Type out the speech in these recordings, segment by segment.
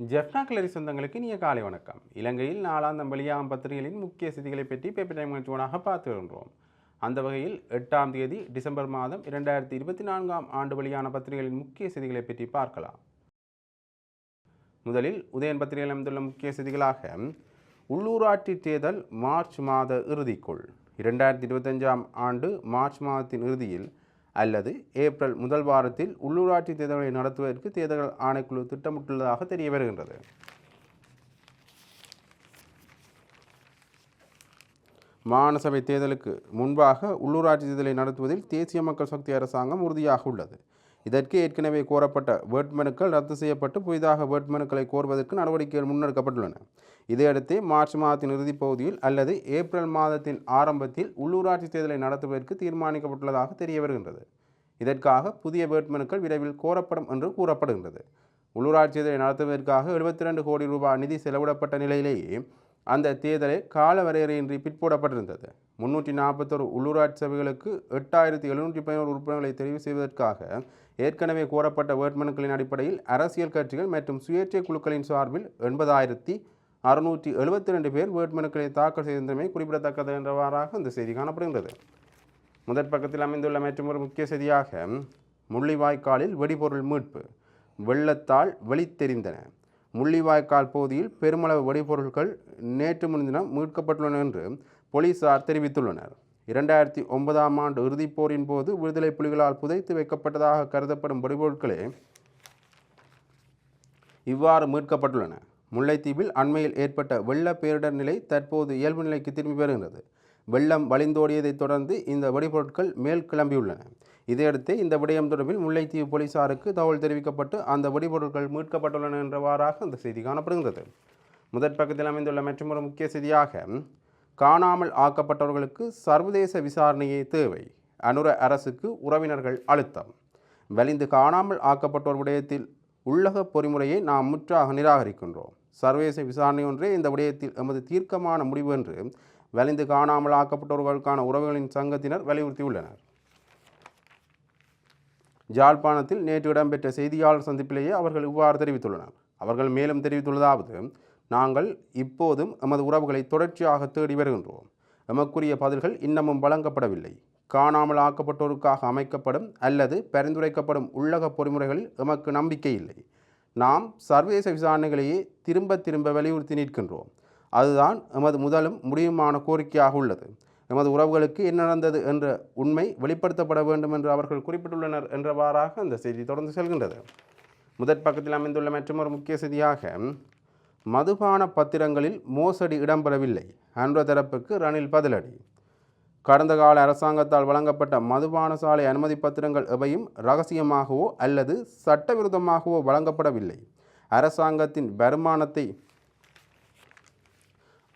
ஜெஃப்னா கிளரி சொந்தங்களுக்கு நீ காலை வணக்கம். இலங்கையில் நாலாம் வெளியாகும் பத்திரிகைகளின் முக்கிய செய்திகளை பற்றி பேப்பர் டைம் நிகழ்ச்சியோனாக பார்த்து வருகின்றோம் அந்த வகையில் எட்டாம் தேதி டிசம்பர் மாதம் இரண்டாயிரத்தி இருபத்தி நான்காம் ஆண்டு வெளியான பத்திரிகைகளின் முக்கிய செய்திகளை பற்றி பார்க்கலாம். முதலில் உதயன் பத்திரிகையில் அமைந்துள்ள முக்கிய செய்திகளாக உள்ளூராட்சி தேர்தல் மார்ச் மாத இறுதிக்குள் இரண்டாயிரத்தி இருபத்தஞ்சாம் ஆண்டு மார்ச் மாதத்தின் இறுதியில் அல்லது ஏப்ரல் முதல் வாரத்தில் உள்ளூராட்சி தேர்தல்களை நடத்துவதற்கு தேர்தல் ஆணைக்குழு திட்டமிட்டுள்ளதாக தெரிய வருகின்றது. மாநசபை தேர்தலுக்கு முன்பாக உள்ளூராட்சி தேர்தலை நடத்துவதில் தேசிய மக்கள் சக்தி அரசாங்கம் உறுதியாக உள்ளது. இதற்கு ஏற்கனவே கோரப்பட்ட வேட்புமனுக்கள் ரத்து செய்யப்பட்டு புதிதாக வேட்புமனுக்களை கோருவதற்கு நடவடிக்கைகள் முன்னெடுக்கப்பட்டுள்ளன. இதையடுத்து மார்ச் மாதத்தின் இறுதிப் பகுதியில் அல்லது ஏப்ரல் மாதத்தின் ஆரம்பத்தில் உள்ளூராட்சி தேர்தலை நடத்துவதற்கு தீர்மானிக்கப்பட்டுள்ளதாக தெரிய வருகின்றது இதற்காக புதிய வேட்புமனுக்கள் விரைவில் கோரப்படும் என்று கூறப்படுகின்றது. உள்ளூராட்சி தேர்தலை நடத்துவதற்காக எழுபத்தி ரெண்டு கோடி ரூபாய் நிதி செலவிடப்பட்ட நிலையிலேயே அந்த தேர்தலை கால வரையறையின்றி பிற்போடப்பட்டிருந்தது. முன்னூற்றி நாற்பத்தொரு உள்ளூராட்சி சபைகளுக்கு எட்டாயிரத்தி எழுநூற்றி பதினோரு உறுப்பினர்களை தெரிவு செய்வதற்காக ஏற்கனவே கோரப்பட்ட வேட்புமனுக்களின் அடிப்படையில் அரசியல் கட்சிகள் மற்றும் சுயேட்சை குழுக்களின் சார்பில் எண்பதாயிரத்தி அறுநூற்றி எழுபத்தி ரெண்டு பேர் வேட்புமனுக்களை தாக்கல் செய்திருந்தமை குறிப்பிடத்தக்கது என்றவாறாக இந்த செய்தி காணப்படுகின்றது. முதற் பக்கத்தில் அமைந்துள்ள ஒரு முக்கிய செய்தியாக முள்ளிவாய்க்காலில் வெடிபொருள் மீட்பு வெள்ளத்தால் வெளித்தெரிந்தன. முள்ளிவாய்க்கால் பகுதியில் பெருமளவு வெடிபொருட்கள் நேற்று முன்தினம் மீட்கப்பட்டுள்ளன என்று போலீசார் தெரிவித்துள்ளனர். இரண்டாயிரத்தி ஒன்பதாம் ஆண்டு இறுதிப் போரின் போது விடுதலை புலிகளால் புதைத்து வைக்கப்பட்டதாக கருதப்படும் வெடிபொருட்களே இவ்வாறு மீட்கப்பட்டுள்ளன. முல்லைத்தீவில் அண்மையில் ஏற்பட்ட வெள்ள பேரிடர் நிலை தற்போது இயல்பு நிலைக்கு திரும்பி வருகிறது வெள்ளம் வழிந்தோடியதைத் தொடர்ந்து இந்த வெடிபொருட்கள் மேல் கிளம்பியுள்ளன. இதையடுத்து இந்த விடயம் தொடர்பில் முல்லைத்தீவு போலீசாருக்கு தகவல் தெரிவிக்கப்பட்டு அந்த வெடிபொருட்கள் மீட்கப்பட்டுள்ளன என்றவாறாக அந்த செய்தி காணப்படுகிறது முதற் பக்கத்தில் அமைந்துள்ள மற்றொரு முக்கிய செய்தியாக காணாமல் ஆக்கப்பட்டவர்களுக்கு சர்வதேச விசாரணையே தேவை. அனுர அரசுக்கு உறவினர்கள் அழுத்தம். வலிந்து காணாமல் ஆக்கப்பட்டோர் விடயத்தில் உள்ளக பொறிமுறையை நாம் முற்றாக நிராகரிக்கின்றோம். சர்வதேச விசாரணை ஒன்றே இந்த விடயத்தில் எமது தீர்க்கமான முடிவு என்று வலிந்து காணாமல் ஆக்கப்பட்டவர்களுக்கான உறவுகளின் சங்கத்தினர் வலியுறுத்தியுள்ளனர். ஜாழ்ப்பாணத்தில் நேற்று இடம்பெற்ற செய்தியாளர் சந்திப்பிலேயே அவர்கள் இவ்வாறு தெரிவித்துள்ளனர். அவர்கள் மேலும் தெரிவித்துள்ளதாவது நாங்கள் இப்போதும் எமது உறவுகளை தொடர்ச்சியாக தேடி வருகின்றோம். எமக்குரிய பதில்கள் இன்னமும் வழங்கப்படவில்லை. காணாமல் ஆக்கப்பட்டோருக்காக அமைக்கப்படும் அல்லது பரிந்துரைக்கப்படும் உள்ளக பொறிமுறைகளில் எமக்கு நம்பிக்கை இல்லை. நாம் சர்வதேச விசாரணைகளையே திரும்ப திரும்ப வலியுறுத்தி நிற்கின்றோம். அதுதான் எமது முதலும் முடியுமான கோரிக்கையாக உள்ளது. எமது உறவுகளுக்கு என்ன நடந்தது என்ற உண்மை வெளிப்படுத்தப்பட வேண்டும் என்று அவர்கள் குறிப்பிட்டுள்ளனர் என்றவாறாக அந்த செய்தி தொடர்ந்து செல்கின்றது. முதற் பக்கத்தில் அமைந்துள்ள மற்றொரு முக்கிய செய்தியாக மதுபான பத்திரங்களில் மோசடி இடம்பெறவில்லை. அன்ற தரப்புக்கு ரணில் பதிலடி. கடந்த கால அரசாங்கத்தால் வழங்கப்பட்ட மதுபான சாலை அனுமதி பத்திரங்கள் எவையும் ரகசியமாகவோ அல்லது சட்டவிரோதமாகவோ வழங்கப்படவில்லை. அரசாங்கத்தின் வருமானத்தை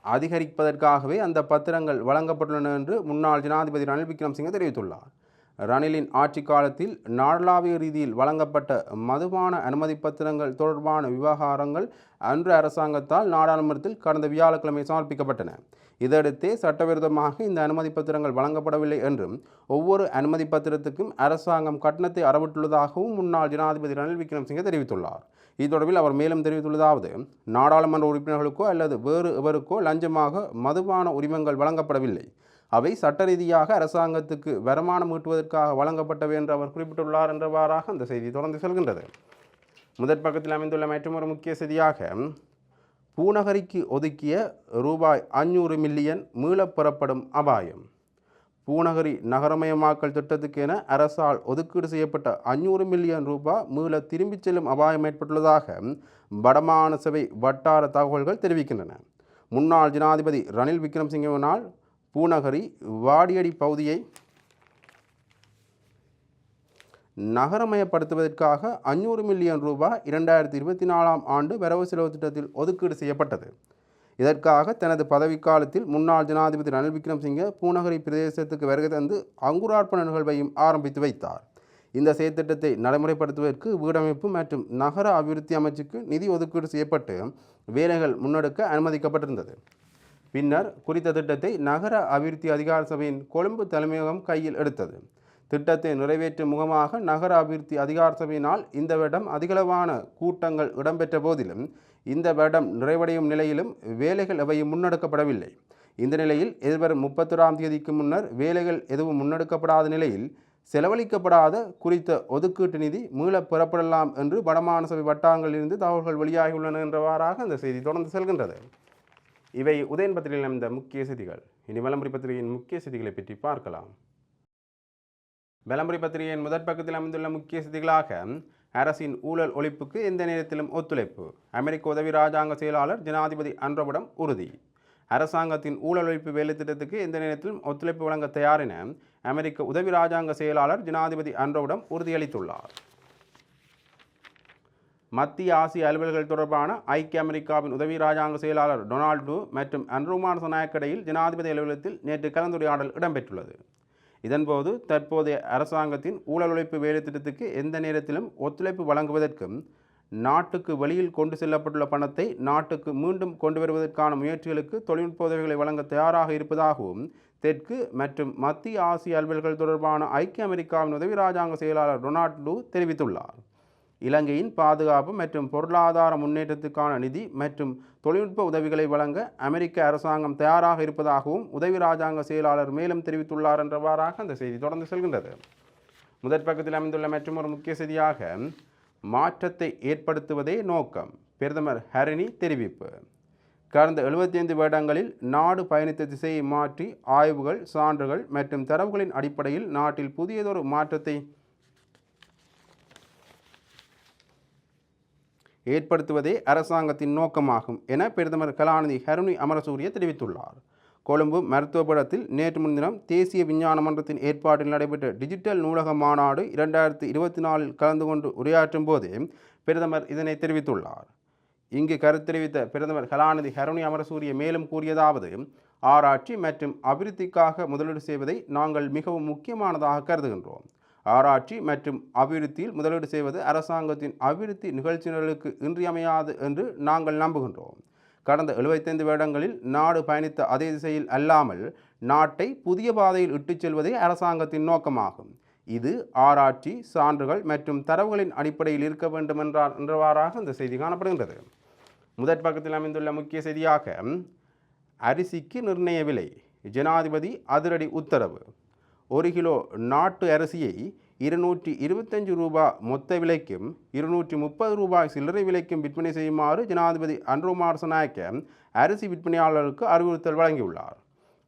அதிகரிப்பதற்காகவே அந்த பத்திரங்கள் வழங்கப்பட்டுள்ளன என்று முன்னாள் ஜனாதிபதி ரணில் விக்ரம்சிங்கே தெரிவித்துள்ளார். ரணிலின் ஆட்சி காலத்தில் நாடளாவிய ரீதியில் வழங்கப்பட்ட மதுபான அனுமதி பத்திரங்கள் தொடர்பான விவகாரங்கள் அன்று அரசாங்கத்தால் நாடாளுமன்றத்தில் கடந்த வியாழக்கிழமை சமர்ப்பிக்கப்பட்டன. இதையடுத்தே சட்டவிரோதமாக இந்த அனுமதி பத்திரங்கள் வழங்கப்படவில்லை என்றும் ஒவ்வொரு அனுமதி பத்திரத்துக்கும் அரசாங்கம் கட்டணத்தை அறவிட்டுள்ளதாகவும் முன்னாள் ஜனாதிபதி ரணில் விக்ரம்சிங்கே தெரிவித்துள்ளார். இது தொடர்பில் அவர் மேலும் தெரிவித்துள்ளதாவது நாடாளுமன்ற உறுப்பினர்களுக்கோ அல்லது வேறு எவருக்கோ லஞ்சமாக மதுபான உரிமங்கள் வழங்கப்படவில்லை. அவை சட்ட ரீதியாக அரசாங்கத்துக்கு வருமானம் ஈட்டுவதற்காக வழங்கப்பட்டவை என்று அவர் குறிப்பிட்டுள்ளார் என்றவாறாக அந்த செய்தி தொடர்ந்து செல்கின்றது. முதற் பக்கத்தில் அமைந்துள்ள மற்றொரு முக்கிய செய்தியாக பூநகரிக்கு ஒதுக்கிய ரூபாய் அஞ்சூறு மில்லியன் மீளப் பெறப்படும் அபாயம். பூநகரி நகரமயமாக்கல் திட்டத்துக்கு என அரசால் ஒதுக்கீடு செய்யப்பட்ட அஞ்சூறு மில்லியன் ரூபாய் மீள திரும்பிச் செல்லும் அபாயம் ஏற்பட்டுள்ளதாக வடமான சபை வட்டார தகவல்கள் தெரிவிக்கின்றன. முன்னாள் ஜனாதிபதி ரணில் விக்ரம்சிங்கவினால் பூநகரி வாடியடி பகுதியை நகரமயப்படுத்துவதற்காக அஞ்சூறு மில்லியன் ரூபாய் இரண்டாயிரத்தி இருபத்தி நாலாம் ஆண்டு வரவு செலவு திட்டத்தில் ஒதுக்கீடு செய்யப்பட்டது. இதற்காக தனது பதவிக்காலத்தில் முன்னாள் ஜனாதிபதி ரணில் விக்ரம்சிங்கே பூநகரி பிரதேசத்துக்கு வருகை தந்து அங்குரார்ப்பண நிகழ்வையும் ஆரம்பித்து வைத்தார். இந்த செயற்திட்டத்தை நடைமுறைப்படுத்துவதற்கு வீடமைப்பு மற்றும் நகர அபிவிருத்தி அமைச்சுக்கு நிதி ஒதுக்கீடு செய்யப்பட்டு வேலைகள் முன்னெடுக்க அனுமதிக்கப்பட்டிருந்தது. பின்னர் குறித்த திட்டத்தை நகர அபிவிருத்தி அதிகார சபையின் கொழும்பு தலைமையகம் கையில் எடுத்தது. திட்டத்தை நிறைவேற்றும் முகமாக நகர அபிவிருத்தி அதிகார சபையினால் இந்த வருடம் அதிகளவான கூட்டங்கள் இடம்பெற்ற போதிலும் இந்த வருடம் நிறைவடையும் நிலையிலும் வேலைகள் எவையும் முன்னெடுக்கப்படவில்லை. இந்த நிலையில் எதிர்வரும் முப்பத்தொராம் தேதிக்கு முன்னர் வேலைகள் எதுவும் முன்னெடுக்கப்படாத நிலையில் செலவழிக்கப்படாத குறித்த ஒதுக்கீட்டு நிதி மீள பெறப்படலாம் என்று வடமான சபை வட்டாரங்களிலிருந்து தகவல்கள் வெளியாகியுள்ளன என்றவாறாக அந்த செய்தி தொடர்ந்து செல்கின்றது. இவை உதயன் பத்திரிகையில் அமைந்த முக்கிய செய்திகள். இனி வலம்புரி பத்திரிகையின் முக்கிய செய்திகளை பற்றி பார்க்கலாம். வலம்புரி பத்திரிகையின் முதற் பக்கத்தில் அமைந்துள்ள முக்கிய செய்திகளாக அரசின் ஊழல் ஒழிப்புக்கு எந்த நேரத்திலும் ஒத்துழைப்பு. அமெரிக்க உதவி ராஜாங்க செயலாளர் ஜனாதிபதி அன்றவிடம் உறுதி. அரசாங்கத்தின் ஊழல் ஒழிப்பு வேலைத்திட்டத்துக்கு எந்த நேரத்திலும் ஒத்துழைப்பு வழங்க தயார் என அமெரிக்க உதவி ராஜாங்க செயலாளர் ஜனாதிபதி அன்றவிடம் உறுதியளித்துள்ளார். மத்திய ஆசிய அலுவல்கள் தொடர்பான ஐக்கிய அமெரிக்காவின் உதவி ராஜாங்க செயலாளர் டொனால்டு மற்றும் அன்ருமான் சனாயக்கடையில் ஜனாதிபதி அலுவலகத்தில் நேற்று கலந்துரையாடல் இடம்பெற்றுள்ளது. இதன்போது தற்போதைய அரசாங்கத்தின் ஊழல் ஒழிப்பு வேலைத்திட்டத்துக்கு எந்த நேரத்திலும் ஒத்துழைப்பு வழங்குவதற்கும் நாட்டுக்கு வெளியில் கொண்டு செல்லப்பட்டுள்ள பணத்தை நாட்டுக்கு மீண்டும் கொண்டு வருவதற்கான முயற்சிகளுக்கு தொழில்நுட்ப உதவிகளை வழங்க தயாராக இருப்பதாகவும் தெற்கு மற்றும் மத்திய ஆசிய அலுவல்கள் தொடர்பான ஐக்கிய அமெரிக்காவின் உதவி ராஜாங்க செயலாளர் டொனால்டு தெரிவித்துள்ளார். இலங்கையின் பாதுகாப்பு மற்றும் பொருளாதார முன்னேற்றத்துக்கான நிதி மற்றும் தொழில்நுட்ப உதவிகளை வழங்க அமெரிக்க அரசாங்கம் தயாராக இருப்பதாகவும் உதவி ராஜாங்க செயலாளர் மேலும் தெரிவித்துள்ளார் என்றவாறாக அந்த செய்தி தொடர்ந்து செல்கின்றது. முதற் பக்கத்தில் அமைந்துள்ள மற்றொரு முக்கிய செய்தியாக மாற்றத்தை ஏற்படுத்துவதே நோக்கம் பிரதமர் ஹரிணி தெரிவிப்பு. கடந்த எழுபத்தி ஐந்து வருடங்களில் நாடு பயணித்த திசையை மாற்றி ஆய்வுகள் சான்றுகள் மற்றும் தரவுகளின் அடிப்படையில் நாட்டில் புதியதொரு மாற்றத்தை ஏற்படுத்துவதே அரசாங்கத்தின் நோக்கமாகும் என பிரதமர் கலாநிதி ஹருணி அமரசூரிய தெரிவித்துள்ளார். கொழும்பு மருத்துவபடத்தில் நேற்று முன்தினம் தேசிய விஞ்ஞான மன்றத்தின் ஏற்பாட்டில் நடைபெற்ற டிஜிட்டல் நூலக மாநாடு இரண்டாயிரத்தி இருபத்தி நாலில் கலந்து கொண்டு உரையாற்றும் போதே பிரதமர் இதனை தெரிவித்துள்ளார். இங்கு கருத்து தெரிவித்த பிரதமர் கலாநிதி ஹருணி அமரசூரிய மேலும் கூறியதாவது ஆராய்ச்சி மற்றும் அபிவிருத்திக்காக முதலீடு செய்வதை நாங்கள் மிகவும் முக்கியமானதாக கருதுகின்றோம். ஆராய்ச்சி மற்றும் அபிவிருத்தியில் முதலீடு செய்வது அரசாங்கத்தின் அபிவிருத்தி நிகழ்ச்சிகளுக்கு இன்றியமையாது என்று நாங்கள் நம்புகின்றோம். கடந்த எழுபத்தைந்து வருடங்களில் நாடு பயணித்த அதே திசையில் அல்லாமல் நாட்டை புதிய பாதையில் இட்டுச் செல்வதே அரசாங்கத்தின் நோக்கமாகும். இது ஆராய்ச்சி சான்றுகள் மற்றும் தரவுகளின் அடிப்படையில் இருக்க வேண்டும் என்றார் என்றவாறாக இந்த செய்தி காணப்படுகின்றது. முதற் பக்கத்தில் அமைந்துள்ள முக்கிய செய்தியாக அரிசிக்கு நிர்ணய விலை ஜனாதிபதி அதிரடி உத்தரவு. ஒரு கிலோ நாட்டு அரிசியை இருநூற்றி இருபத்தஞ்சு ரூபாய் மொத்த விலைக்கும் இருநூற்றி முப்பது ரூபாய் சில்லறை விலைக்கும் விற்பனை செய்யுமாறு ஜனாதிபதி அன்ருமார் சனாயக்க அரிசி விற்பனையாளருக்கு அறிவுறுத்தல் வழங்கியுள்ளார்.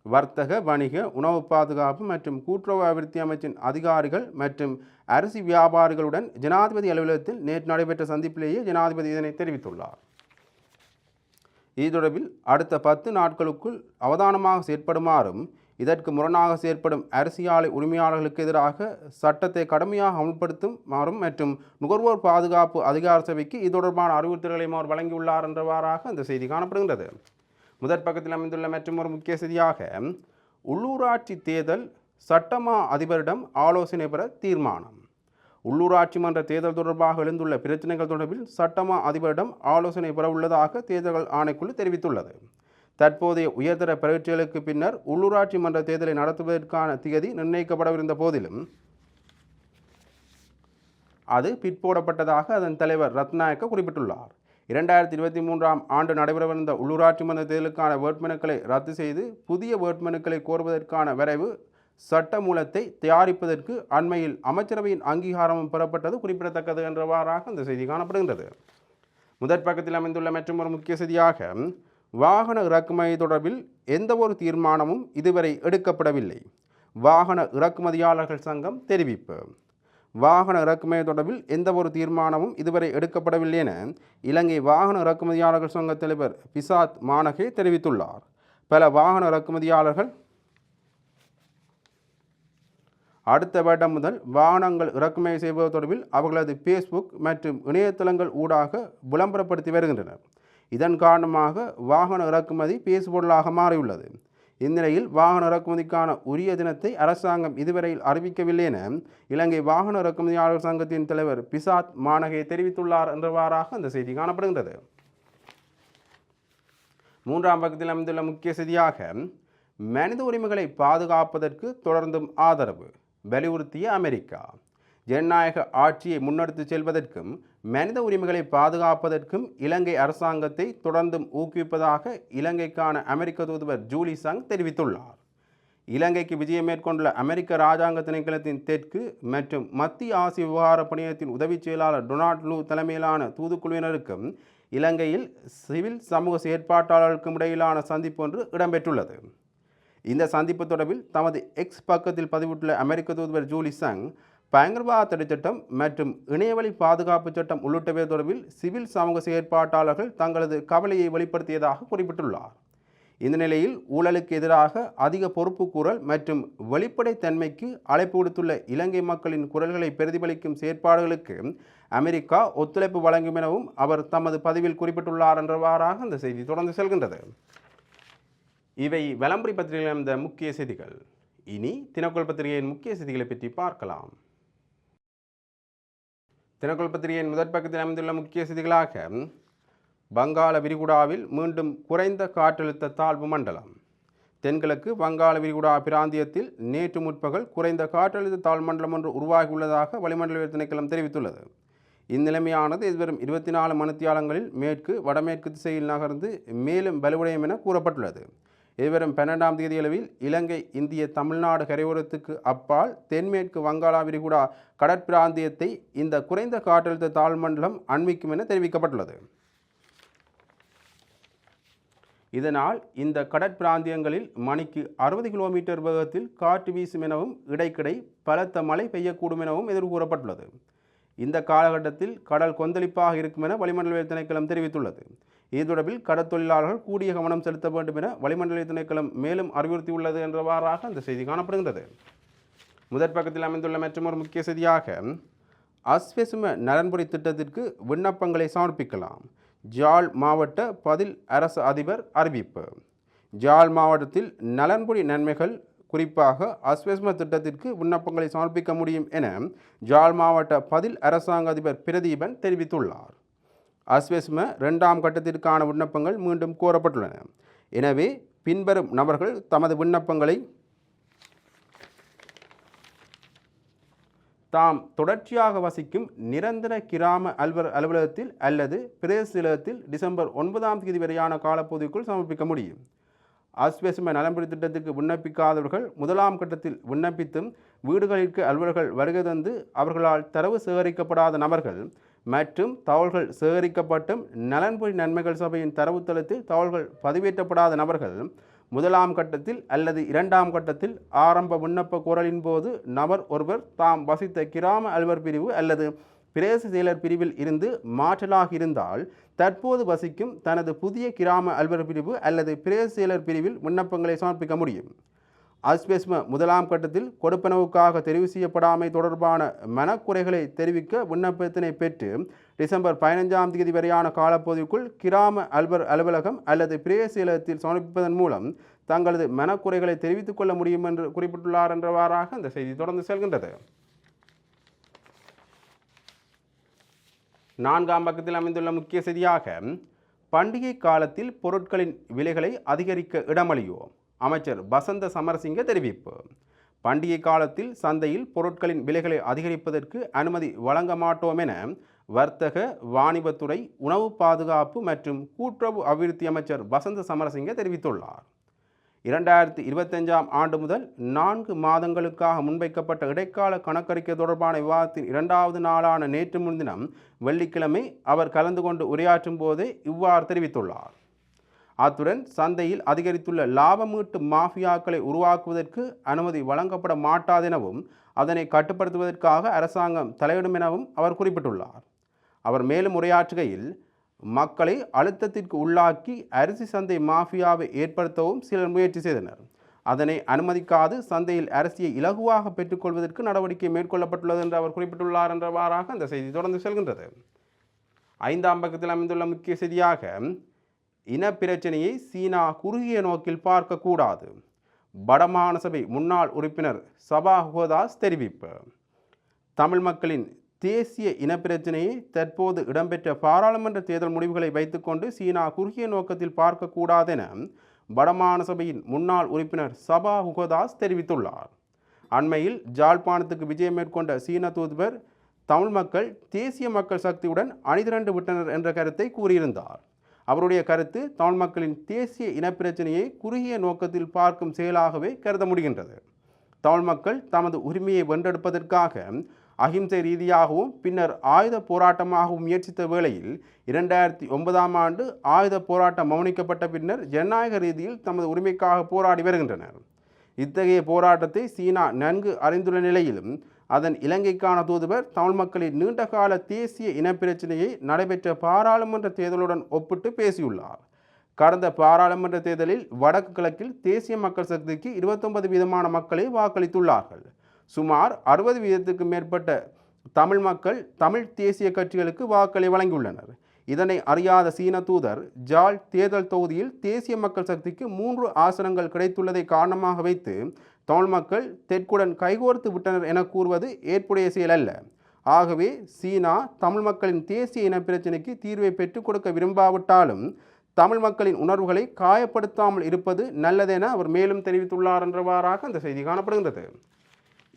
வர்த்தக வணிக உணவு பாதுகாப்பு மற்றும் கூட்டுறவு அபிவிருத்தி அமைச்சின் அதிகாரிகள் மற்றும் அரிசி வியாபாரிகளுடன் ஜனாதிபதி அலுவலகத்தில் நேற்று நடைபெற்ற சந்திப்பிலேயே ஜனாதிபதி இதனை தெரிவித்துள்ளார். இது தொடர்பில் அடுத்த பத்து நாட்களுக்குள் அவதானமாக செயற்படுமாறும் இதற்கு முரணாக செயற்படும் அரிசி ஆலை உரிமையாளர்களுக்கு எதிராக சட்டத்தை கடுமையாக அமல்படுத்துமாறும் மற்றும் நுகர்வோர் பாதுகாப்பு அதிகார சபைக்கு இது தொடர்பான அறிவுறுத்தல்களையும் அவர் வழங்கியுள்ளார் என்றவாறாக இந்த செய்தி காணப்படுகின்றது. முதற் பக்கத்தில் அமைந்துள்ள மற்றும் ஒரு முக்கிய செய்தியாக உள்ளூராட்சி தேர்தல் சட்டமா அதிபரிடம் ஆலோசனை பெற தீர்மானம். உள்ளூராட்சி மன்ற தேர்தல் தொடர்பாக எழுந்துள்ள பிரச்சனைகள் தொடர்பில் சட்டமா அதிபரிடம் ஆலோசனை பெற உள்ளதாக தேர்தல்கள் ஆணைக்குழு தெரிவித்துள்ளது. தற்போதைய உயர்தர பரீட்சைகளுக்கு பின்னர் உள்ளூராட்சி மன்ற தேர்தலை நடத்துவதற்கான திகதி நிர்ணயிக்கப்படவிருந்த போதிலும் அது பிற்போடப்பட்டதாக அதன் தலைவர் ரத்நாயக்க குறிப்பிட்டுள்ளார். இரண்டாயிரத்தி இருபத்தி மூன்றாம் ஆண்டு நடைபெறவிருந்த உள்ளூராட்சி மன்ற தேர்தலுக்கான வேட்புமனுக்களை ரத்து செய்து புதிய வேட்புமனுக்களை கோருவதற்கான வரைவு சட்ட மூலத்தை தயாரிப்பதற்கு அண்மையில் அமைச்சரவையின் அங்கீகாரமும் பெறப்பட்டது குறிப்பிடத்தக்கது என்றவாறாக இந்த செய்தி காணப்படுகின்றது. முதற் பக்கத்தில் அமைந்துள்ள மற்றொரு முக்கிய செய்தியாக வாகன இறக்குமதி தொடர்பில் எந்த ஒரு தீர்மானமும் இதுவரை எடுக்கப்படவில்லை. வாகன இறக்குமதியாளர்கள் சங்கம் தெரிவிப்பு. வாகன இறக்குமதி தொடர்பில் எந்தவொரு தீர்மானமும் இதுவரை எடுக்கப்படவில்லை என இலங்கை வாகன இறக்குமதியாளர்கள் சங்க தலைவர் பிசாத் மானகே தெரிவித்துள்ளார். பல வாகன இறக்குமதியாளர்கள் அடுத்த வருடம் முதல் வாகனங்கள் இறக்குமதி செய்வது தொடர்பில் அவர்களது ஃபேஸ்புக் மற்றும் இணையதளங்கள் ஊடாக விளம்பரப்படுத்தி வருகின்றனர். இதன் காரணமாக வாகன இறக்குமதி பேசுபொருளாக மாறியுள்ளது. இந்நிலையில் வாகன இறக்குமதிக்கான உரிய தினத்தை அரசாங்கம் இதுவரையில் அறிவிக்கவில்லை என இலங்கை வாகன இறக்குமதியாளர் சங்கத்தின் தலைவர் பிசாத் மானகே தெரிவித்துள்ளார் என்றவாறாக அந்த செய்தி காணப்படுகின்றது. மூன்றாம் பக்கத்தில் அமைந்துள்ள முக்கிய செய்தியாக மனித உரிமைகளை பாதுகாப்பதற்கு தொடர்ந்தும் ஆதரவு வலியுறுத்திய அமெரிக்கா. ஜனநாயக ஆட்சியை முன்னெடுத்துச் செல்வதற்கும் மனித உரிமைகளை பாதுகாப்பதற்கும் இலங்கை அரசாங்கத்தை தொடர்ந்தும் ஊக்குவிப்பதாக இலங்கைக்கான அமெரிக்க தூதுவர் ஜூலி சங் தெரிவித்துள்ளார். இலங்கைக்கு விஜயம் மேற்கொண்டுள்ள அமெரிக்க இராஜாங்க திணைக்களத்தின் தெற்கு மற்றும் மத்திய ஆசிய விவகார பணியத்தின் உதவிச் செயலாளர் டொனால்ட் லூ தலைமையிலான தூதுக்குழுவினருக்கும் இலங்கையில் சிவில் சமூக செயற்பாட்டாளர்களுக்கும் இடையிலான சந்திப்பு ஒன்று இடம்பெற்றுள்ளது. இந்த சந்திப்பு தொடர்பில் தமது எக்ஸ் பக்கத்தில் பதிவிட்டுள்ள அமெரிக்க தூதுவர் ஜூலி சங் பயங்கரவாத தடை சட்டம் மற்றும் இணையவழி பாதுகாப்பு சட்டம் உள்ளிட்டவை தொடர்பில் சிவில் சமூக செயற்பாட்டாளர்கள் தங்களது கவலையை வெளிப்படுத்தியதாக குறிப்பிட்டுள்ளார். இந்த நிலையில் ஊழலுக்கு எதிராக அதிக பொறுப்பு கூறல் மற்றும் வெளிப்படைத்தன்மைக்கு அழைப்பு விடுத்துள்ள இலங்கை மக்களின் குரல்களை பிரதிபலிக்கும் செயற்பாடுகளுக்கு அமெரிக்கா ஒத்துழைப்பு வழங்கும் எனவும் அவர் தமது பதிவில் குறிப்பிட்டுள்ளார் என்றவாறாக அந்த செய்தி தொடர்ந்து செல்கின்றது. இவை விளம்பரி பத்திரிகையில் இருந்த முக்கிய செய்திகள். இனி தினக்குள் பத்திரிகையின் முக்கிய செய்திகளை பற்றி பார்க்கலாம். தினக்குள் பத்திரிகையின் முதற் பக்கத்தில் அமைந்துள்ள முக்கிய செய்திகளாக வங்காள விரிகுடாவில் மீண்டும் குறைந்த காற்றழுத்த தாழ்வு மண்டலம். தென்கிழக்கு வங்காள விரிகுடா பிராந்தியத்தில் நேற்று முற்பகல் குறைந்த காற்றழுத்த தாழ்வு மண்டலம் ஒன்று உருவாகியுள்ளதாக வளிமண்டல திணைக்களம் தெரிவித்துள்ளது. இந்நிலைமையானது எதிர்வரும் இருபத்தி நாலு மணித்தியாலங்களில் மேற்கு வடமேற்கு திசையில் நகர்ந்து மேலும் வலுவடையும் என கூறப்பட்டுள்ளது. எதிர்வரும் பன்னெண்டாம் தேதி அளவில் இலங்கை இந்திய தமிழ்நாடு கரையோரத்துக்கு அப்பால் தென்மேற்கு வங்காள விரிகுடா கடற்பிராந்தியத்தை இந்த குறைந்த காற்றழுத்த தாழ்மண்டலம் அண்மிக்கும் என தெரிவிக்கப்பட்டுள்ளது. இதனால் இந்த கடற்பிராந்தியங்களில் மணிக்கு அறுபது கிலோமீட்டர் வேகத்தில் காற்று வீசும் எனவும் இடைக்கிடை பலத்த மழை பெய்யக்கூடும் எனவும் எதிர்கூறப்பட்டுள்ளது. இந்த காலகட்டத்தில் கடல் கொந்தளிப்பாக இருக்கும் என வளிமண்டல திணைக்களம் தெரிவித்துள்ளது. இது தொடர்பில் கடற்தொழிலாளர்கள் கூடிய கவனம் செலுத்த வேண்டும் என வளிமண்டல திணைக்களம் மேலும் அறிவுறுத்தியுள்ளது என்றவாறாக அந்த செய்தி காணப்படுகின்றது. முதற் பக்கத்தில் அமைந்துள்ள மற்றொரு முக்கிய செய்தியாக அஸ்வசும நலன்புரி திட்டத்திற்கு விண்ணப்பங்களை சமர்ப்பிக்கலாம். ஜாழ் மாவட்ட பதில் அரசு அதிபர் அறிவிப்பு. ஜாழ் மாவட்டத்தில் நலன்புரி நன்மைகள் குறிப்பாக அஸ்வெஸ்ம திட்டத்திற்கு விண்ணப்பங்களை சமர்ப்பிக்க முடியும் என ஜாழ் மாவட்ட பதில் அரசாங்க அதிபர் பிரதீபன் தெரிவித்துள்ளார். அஸ்வெஸ்ம இரண்டாம் கட்டத்திற்கான விண்ணப்பங்கள் மீண்டும் கோரப்பட்டுள்ளன. எனவே பின்வரும் நபர்கள் தமது விண்ணப்பங்களை தாம் தொடர்ச்சியாக வசிக்கும் நிரந்தர கிராம அலுவலர் அலுவலகத்தில் அல்லது பிரதேசத்தில் டிசம்பர் ஒன்பதாம் தேதி வரையான காலப்பகுதிக்குள் சமர்ப்பிக்க முடியும். ஆஸ்பேசும நலம்புரி திட்டத்திற்கு விண்ணப்பிக்காதவர்கள் முதலாம் கட்டத்தில் விண்ணப்பித்தும் வீடுகளிற்கு அலுவலர்கள் வருகை தந்து அவர்களால் தரவு சேகரிக்கப்படாத நபர்கள் மற்றும் தகவல்கள் சேகரிக்கப்பட்டும் நலன்புரி நன்மைகள் சபையின் தரவுத்தளத்தில் தகவல்கள் பதிவேற்றப்படாத நபர்கள் முதலாம் கட்டத்தில் அல்லது இரண்டாம் கட்டத்தில் ஆரம்ப விண்ணப்ப குரலின் போது நபர் ஒருவர் தாம் வசித்த கிராம அலுவலர் பிரிவு அல்லது பிரேச செயலர் பிரிவில் இருந்து மாற்றலாக இருந்தால் தற்போது வசிக்கும் தனது புதிய கிராம அலுவலர் பிரிவு அல்லது பிரேச செயலர் பிரிவில் விண்ணப்பங்களை சமர்ப்பிக்க முடியும். அஸ்பெஸ்ம முதலாம் கட்டத்தில் கொடுப்பனவுக்காக தெரிவு செய்யப்படாமை தொடர்பான மனக்குறைகளை தெரிவிக்க விண்ணப்பத்தினை பெற்று டிசம்பர் பதினஞ்சாம் தேதி வரையான காலப்பகுதிக்குள் கிராம அல்பர் அலுவலகம் அல்லது பிரேசீலகத்தில் சமர்ப்பிப்பதன் மூலம் தங்களது மனக்குறைகளை தெரிவித்துக் கொள்ள முடியும் என்று குறிப்பிட்டுள்ளார் என்றவாறாக அந்த செய்தி தொடர்ந்து செல்கின்றது. நான்காம் பக்கத்தில் அமைந்துள்ள முக்கிய செய்தியாக பண்டிகை காலத்தில் பொருட்களின் விலைகளை அதிகரிக்க இடமளியோம். அமைச்சர் பசந்த சமரசிங்க தெரிவிப்பு. பண்டிகை காலத்தில் சந்தையில் பொருட்களின் விலைகளை அதிகரிப்பதற்கு அனுமதி வழங்க மாட்டோம் என வர்த்தக வாணிபத்துறை உணவு பாதுகாப்பு மற்றும் கூட்டுறவு அபிவிருத்தி அமைச்சர் வசந்த சமரசிங்க தெரிவித்துள்ளார். இரண்டாயிரத்தி இருபத்தஞ்சாம் ஆண்டு முதல் நான்கு மாதங்களுக்காக முன்வைக்கப்பட்ட இடைக்கால கணக்கறிக்கை தொடர்பான விவாதத்தின் இரண்டாவது நாளான நேற்று முன்தினம் வெள்ளிக்கிழமை அவர் கலந்து கொண்டு உரையாற்றும் போதே இவ்வாறு தெரிவித்துள்ளார். அத்துடன் சந்தையில் அதிகரித்துள்ள லாபமீட்டு மாஃபியாக்களை உருவாக்குவதற்கு அனுமதி வழங்கப்பட மாட்டாதெனவும் அதனை கட்டுப்படுத்துவதற்காக அரசாங்கம் தலையிடும் எனவும் அவர் குறிப்பிட்டுள்ளார். அவர் மேலும் உரையாற்றுகையில் மக்களை அழுத்தத்திற்கு உள்ளாக்கி அரிசி சந்தை மாஃபியாவை ஏற்படுத்தவும் சிலர் முயற்சி செய்தனர். அதனை அனுமதிக்காது சந்தையில் அரிசியை இலகுவாக பெற்றுக்கொள்வதற்கு நடவடிக்கை மேற்கொள்ளப்பட்டுள்ளது என்று அவர் குறிப்பிட்டுள்ளார் என்றவாறாக அந்த செய்தி தொடர்ந்து செல்கின்றது. ஐந்தாம் பக்கத்தில் அமைந்துள்ள முக்கிய செய்தியாக இனப்பிரச்சனையை சீனா குறுகிய நோக்கில் பார்க்கக்கூடாது. வடமாகாண சபை முன்னாள் உறுப்பினர் சபா ஹோதாஸ் தெரிவிப்பு. தமிழ் மக்களின் தேசிய இனப்பிரச்சனையை தற்போது இடம்பெற்ற பாராளுமன்ற தேர்தல் முடிவுகளை வைத்துக்கொண்டு சீனா குறுகிய நோக்கத்தில் பார்க்கக்கூடாதென வடமாகாண சபையின் முன்னாள் உறுப்பினர் சபா ஹுகதாஸ் தெரிவித்துள்ளார். அண்மையில் ஜாழ்ப்பாணத்துக்கு விஜயம் மேற்கொண்ட சீன தூதுவர் தமிழ் மக்கள் தேசிய மக்கள் சக்தியுடன் அணிதிரண்டு விட்டனர் என்ற கருத்தை கூறியிருந்தார். அவருடைய கருத்து தமிழ் மக்களின் தேசிய இனப்பிரச்சனையை குறுகிய நோக்கத்தில் பார்க்கும் செயலாகவே கருத முடிகின்றது. தமிழ் மக்கள் தமது உரிமையை வென்றெடுப்பதற்காக அகிம்சை ரீதியாகவும் பின்னர் ஆயுத போராட்டமாகவும் முயற்சித்த வேளையில் இரண்டாயிரத்தி ஒன்பதாம் ஆண்டு ஆயுத போராட்டம் மௌனிக்கப்பட்ட பின்னர் ஜனநாயக ரீதியில் தமது உரிமைக்காக போராடி வருகின்றனர். இத்தகைய போராட்டத்தை சீனா நன்கு அறிந்துள்ள நிலையிலும் அதன் இலங்கைக்கான தூதுவர் தமிழ் மக்களின் நீண்டகால தேசிய இனப்பிரச்சினையை நடைபெற்ற பாராளுமன்ற தேர்தலுடன் ஒப்பிட்டு பேசியுள்ளார். கடந்த பாராளுமன்ற தேர்தலில் வடக்கு கிழக்கில் தேசிய மக்கள் சக்திக்கு இருபத்தொன்பது வீதமான மக்களை வாக்களித்துள்ளார்கள். சுமார் அறுபது வீதத்துக்கு மேற்பட்ட தமிழ் மக்கள் தமிழ் தேசிய கட்சிகளுக்கு வாக்களை வழங்கியுள்ளனர். இதனை அறியாத சீன தூதர் ஜால் தேர்தல் தொகுதியில் தேசிய மக்கள் சக்திக்கு மூன்று ஆசனங்கள் கிடைத்துள்ளதை காரணமாக வைத்து தமிழ் மக்கள் தெற்குடன் கைகோர்த்து விட்டனர் என கூறுவது ஏற்புடைய செயல் அல்ல. ஆகவே சீனா தமிழ் மக்களின் தேசிய இனப்பிரச்சினைக்கு தீர்வை பெற்றுக் கொடுக்க விரும்பாவிட்டாலும் தமிழ் மக்களின் உணர்வுகளை காயப்படுத்தாமல் இருப்பது நல்லதென அவர் மேலும் தெரிவித்துள்ளார் என்றவாறாக அந்த செய்தி காணப்படுகின்றது.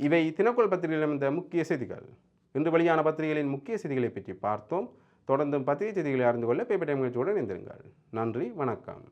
இவை தினக்குள் பத்திரிகையில் இருந்த முக்கிய செய்திகள். இன்று வெளியான பத்திரிகைகளின் முக்கிய செய்திகளை பற்றி பார்த்தோம். தொடர்ந்தும் பத்திரிகை செய்திகளை அறிந்து கொள்ள பேப்பர் டைம் நிகழ்ச்சியுடன் இணைந்திருங்கள். நன்றி வணக்கம்.